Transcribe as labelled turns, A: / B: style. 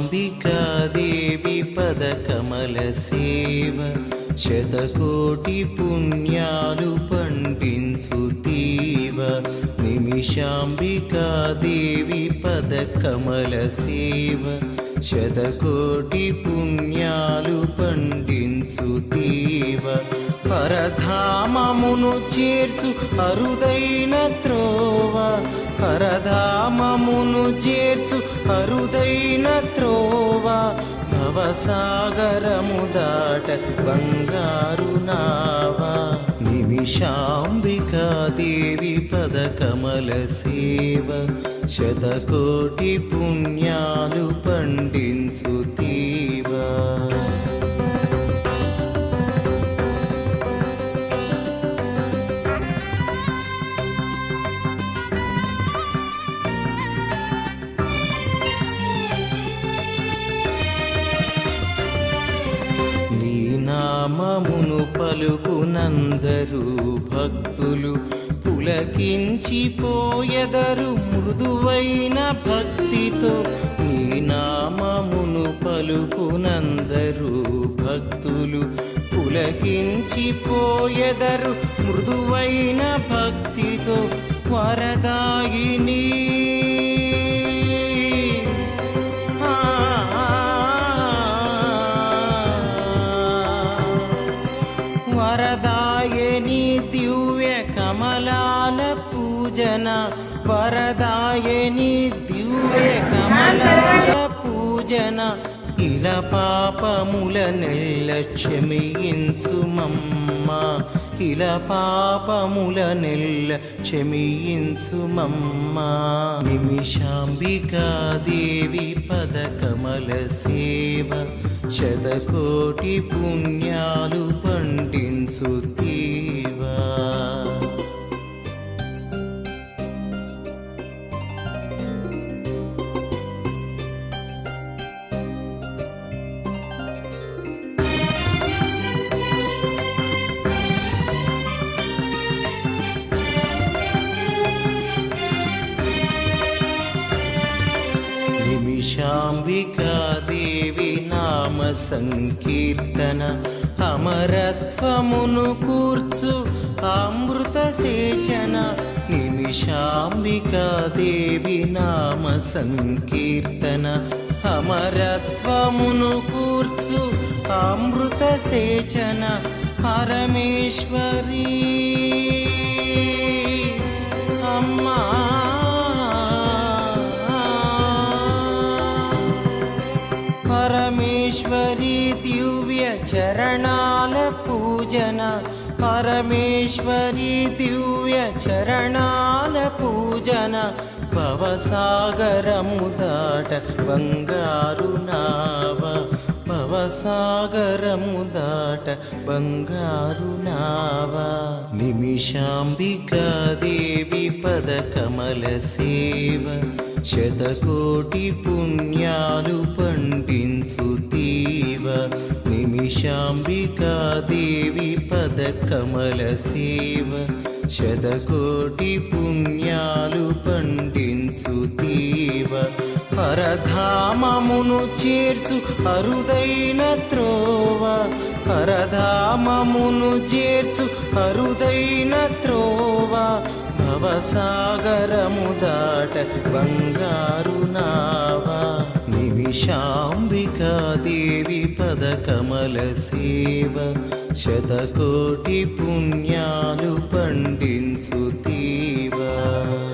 A: నిమిషాంబికాదేవి పదకమల సేవ శతకోటి పుణ్యాలు పండించు తీవ నిమిషాంబికాదేవి పదకమల సేవ శతకోటి పుణ్యాలు పండించు తీవ పరధామమును చేర్చు అరుదైన త్రోవ. పరధామమును చేర్చు అరుదైన త్రోవ. భవసాగరము దాట బంగారు నావ. నిమిషాంబికా దేవి పద కమల సేవ. శతకోటి పుణ్యాలు పండించు తీవా. నామమును పలుకునందరు భక్తులు పులకించిపోయెదరు మృదువైన భక్తితో నీ నామమును పలుకునందరు భక్తులు పులకించిపోయెదరు మృదువైన భక్తితో వరదాయిని వరదాయని దివ్య కమలాల పూజన. వరదాయని దివ్య కమలాల పూజన. ఇలా పాపముల నెల్ల క్షమించు ఇలా పాపముల నెల్ల క్షమించుమమ్మ. నిమిషాంబికా దేవి పద కమల సేవ. శతకోటి పుణ్యాలు పండించు తీవా నిమిషాంబికాదేవి సంకీర్తన అమరత్వమును కూర్చు అమృత సేచన నిమిషాంబికాదేవి నామ సంకీర్తన అమరత్వమును కూర్చు అమృత సేచన పరమేశ్వరీ. చరణాల పూజన పరమేశ్వరి దివ్య చరణాల పూజన భవసాగరము దాట బంగారు నావ భవసాగరము దాట బంగారు నావ నిమిషాంబికా దేవి పద కమల సేవ శతకోటి పుణ్యాలు పండించు తీవ నిమిషాంబికాదేవి పదకమల సేవ శతకోటి పుణ్యాలు పండించు తీవ పరధామమును చేర్చు అరుదైన త్రోవ. పరధామమును చేర్చు అరుదైన త్రోవ. భవసాగరము దాట బంగారు నావా. నిమిషాంబికాదేవి పదకమల సేవ. శతకోటి పుణ్యాలు పండించు తీవా.